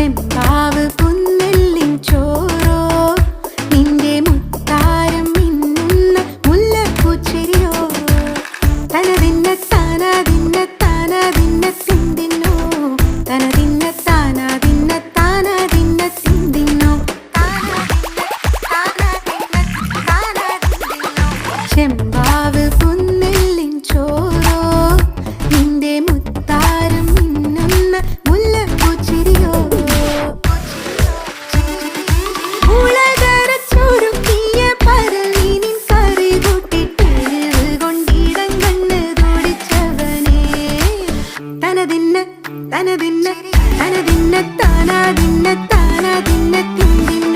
ചെമ്പാവ് പുന്നെല്ലിൻ ചോറോ? നിന്റെ മുത്താരം മിന്നുന്ന മുല്ലപ്പൂച്ചെരിയോ തനതിന്ന താനാ തിന്ന താനാ തിന്ന തിന്തിന്നോ തനതിന്ന താനാ തിന്ന താനാ തിന്ന തിന്തിന്നോ ചെമ്പാവ് തനതിന്ന തനതിന്ന തനതിന്ന താനാതിന്ന താനാതിന്ന തിന്തിന്ന.